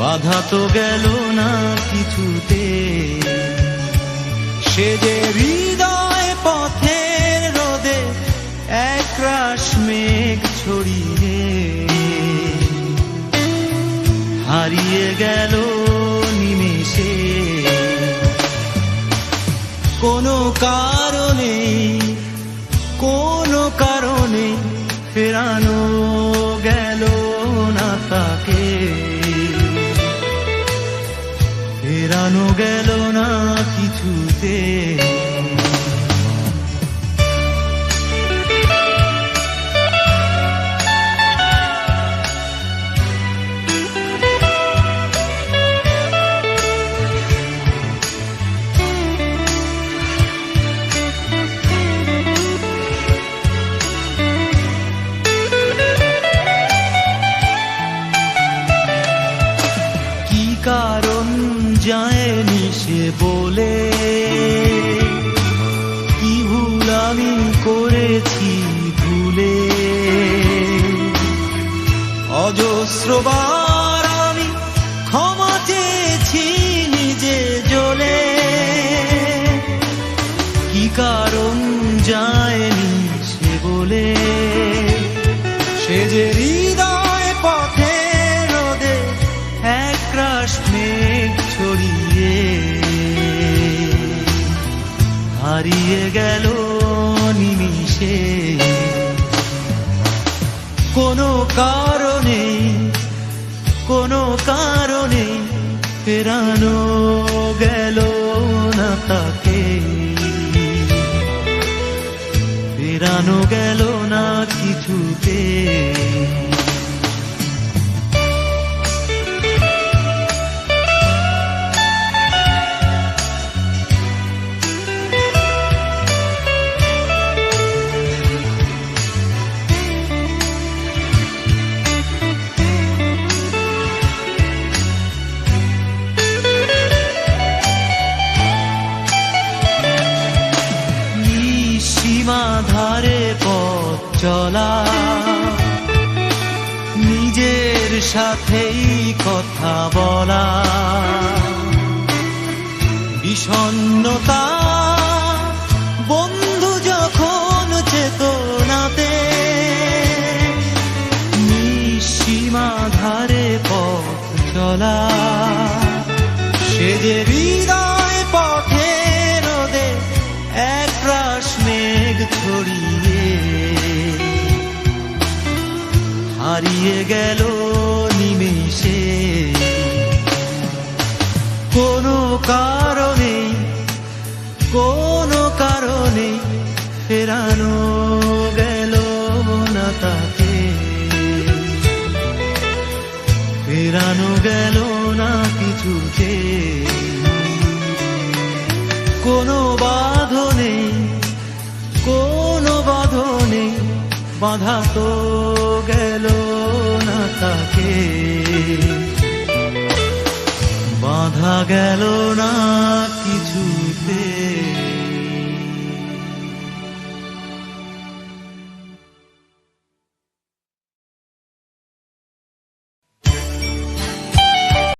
বাধা তো গেল না কিছুতে। সে যে হৃদয় পথের রোদে এক রাশ মেঘ ছড়িয়ে হারিয়ে গেল নিমেষে। কোনো কারণে কোনো কারণে ফেরানো ফেরানো গেল না কিছুতে। বলে, কি ভুল আমি করেছি ভুলে? অজস্রবার আমি ক্ষমা চেয়েছি নিজে জ্বলে কি কারণ যায়নি সে বলে? সে যে হৃদয় পথে রোদে এক রাশ মেঘ হারিয়ে গেল নিমিষে। কোনো কারণে কোনো কারণে ফেরানো সীমা ধারে পথ চলা। নিজের সাথেই কথা বলা। বিষণ্ণতা বন্ধু যখন চেতনাতে সীমা ধারে পথ চলা। সে হারিয়ে গেল নিমেষে। কোনো কারণে কোনো কারণে ফেরানো গেল না তাকে। ফেরানো গেল না কিছুতে কোনো বাঁধনে কোনো বাঁধনে বাধা তো গেল গেল না।